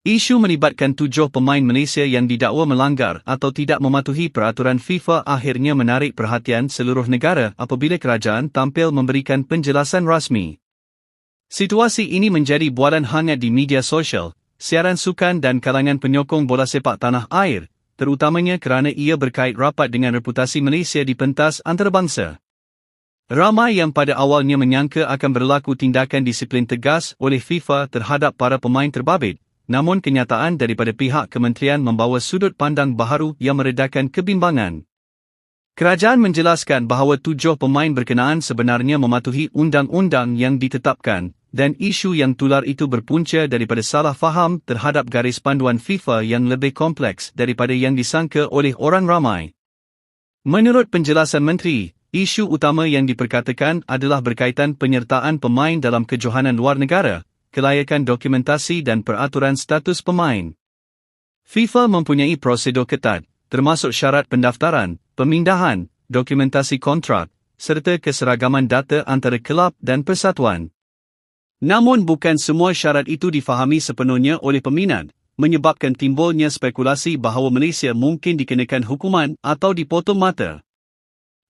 Isu melibatkan tujuh pemain Malaysia yang didakwa melanggar atau tidak mematuhi peraturan FIFA akhirnya menarik perhatian seluruh negara apabila kerajaan tampil memberikan penjelasan rasmi. Situasi ini menjadi bualan hangat di media sosial, siaran sukan dan kalangan penyokong bola sepak tanah air, terutamanya kerana ia berkait rapat dengan reputasi Malaysia di pentas antarabangsa. Ramai yang pada awalnya menyangka akan berlaku tindakan disiplin tegas oleh FIFA terhadap para pemain terbabit, namun kenyataan daripada pihak kementerian membawa sudut pandang baharu yang meredakan kebimbangan. Kerajaan menjelaskan bahawa tujuh pemain berkenaan sebenarnya mematuhi undang-undang yang ditetapkan dan isu yang tular itu berpunca daripada salah faham terhadap garis panduan FIFA yang lebih kompleks daripada yang disangka oleh orang ramai. Menurut penjelasan menteri, isu utama yang diperkatakan adalah berkaitan penyertaan pemain dalam kejohanan luar negara, kelayakan dokumentasi dan peraturan status pemain. FIFA mempunyai prosedur ketat, termasuk syarat pendaftaran, pemindahan, dokumentasi kontrak, serta keseragaman data antara kelab dan persatuan. Namun bukan semua syarat itu difahami sepenuhnya oleh peminat, menyebabkan timbulnya spekulasi bahawa Malaysia mungkin dikenakan hukuman atau dipotong mata.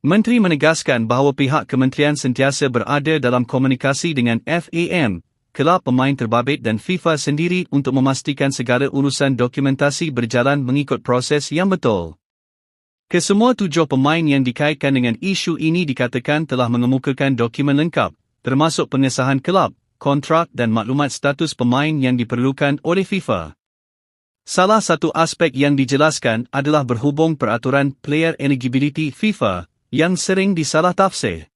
Menteri menegaskan bahawa pihak kementerian sentiasa berada dalam komunikasi dengan FAM, kelab pemain terbabit dan FIFA sendiri untuk memastikan segala urusan dokumentasi berjalan mengikut proses yang betul. Kesemua tujuh pemain yang dikaitkan dengan isu ini dikatakan telah mengemukakan dokumen lengkap, termasuk pengesahan kelab, kontrak dan maklumat status pemain yang diperlukan oleh FIFA. Salah satu aspek yang dijelaskan adalah berhubung peraturan Player Eligibility FIFA yang sering disalah tafsir.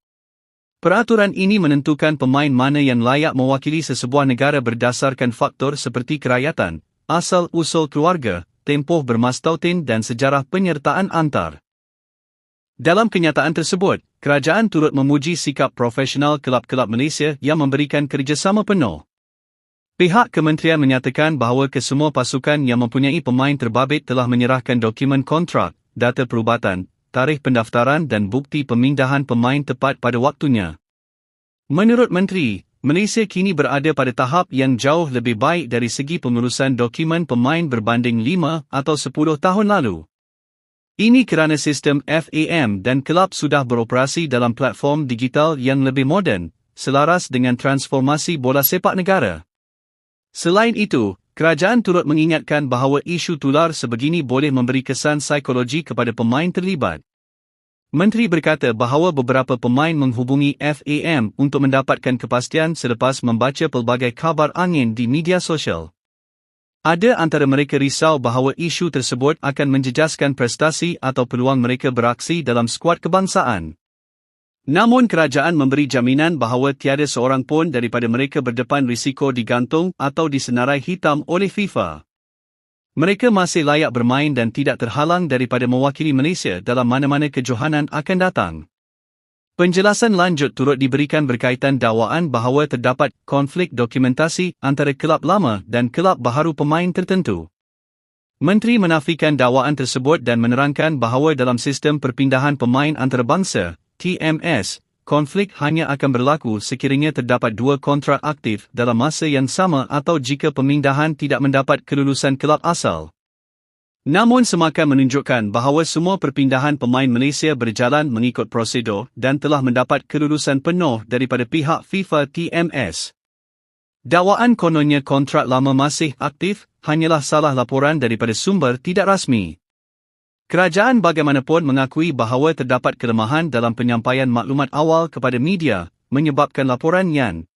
Peraturan ini menentukan pemain mana yang layak mewakili sesebuah negara berdasarkan faktor seperti kerayatan, asal-usul keluarga, tempoh bermastautin dan sejarah penyertaan antar. Dalam kenyataan tersebut, kerajaan turut memuji sikap profesional kelab-kelab Malaysia yang memberikan kerjasama penuh. Pihak kementerian menyatakan bahawa kesemua pasukan yang mempunyai pemain terbabit telah menyerahkan dokumen kontrak, data perubatan, tarikh pendaftaran dan bukti pemindahan pemain tepat pada waktunya. Menurut Menteri, Malaysia kini berada pada tahap yang jauh lebih baik dari segi pengurusan dokumen pemain berbanding 5 atau 10 tahun lalu. Ini kerana sistem FAM dan kelab sudah beroperasi dalam platform digital yang lebih moden, selaras dengan transformasi bola sepak negara. Selain itu, Kerajaan turut mengingatkan bahawa isu tular sebegini boleh memberi kesan psikologi kepada pemain terlibat. Menteri berkata bahawa beberapa pemain menghubungi FAM untuk mendapatkan kepastian selepas membaca pelbagai kabar angin di media sosial. Ada antara mereka risau bahawa isu tersebut akan menjejaskan prestasi atau peluang mereka beraksi dalam skuad kebangsaan. Namun kerajaan memberi jaminan bahawa tiada seorang pun daripada mereka berdepan risiko digantung atau disenarai hitam oleh FIFA. Mereka masih layak bermain dan tidak terhalang daripada mewakili Malaysia dalam mana-mana kejohanan akan datang. Penjelasan lanjut turut diberikan berkaitan dakwaan bahawa terdapat konflik dokumentasi antara kelab lama dan kelab baharu pemain tertentu. Menteri menafikan dakwaan tersebut dan menerangkan bahawa dalam sistem perpindahan pemain antarabangsa, TMS, konflik hanya akan berlaku sekiranya terdapat dua kontrak aktif dalam masa yang sama atau jika pemindahan tidak mendapat kelulusan kelab asal. Namun semakan menunjukkan bahawa semua perpindahan pemain Malaysia berjalan mengikut prosedur dan telah mendapat kelulusan penuh daripada pihak FIFA TMS. Dakwaan kononnya kontrak lama masih aktif hanyalah salah laporan daripada sumber tidak rasmi. Kerajaan bagaimanapun mengakui bahawa terdapat kelemahan dalam penyampaian maklumat awal kepada media, menyebabkan laporan yang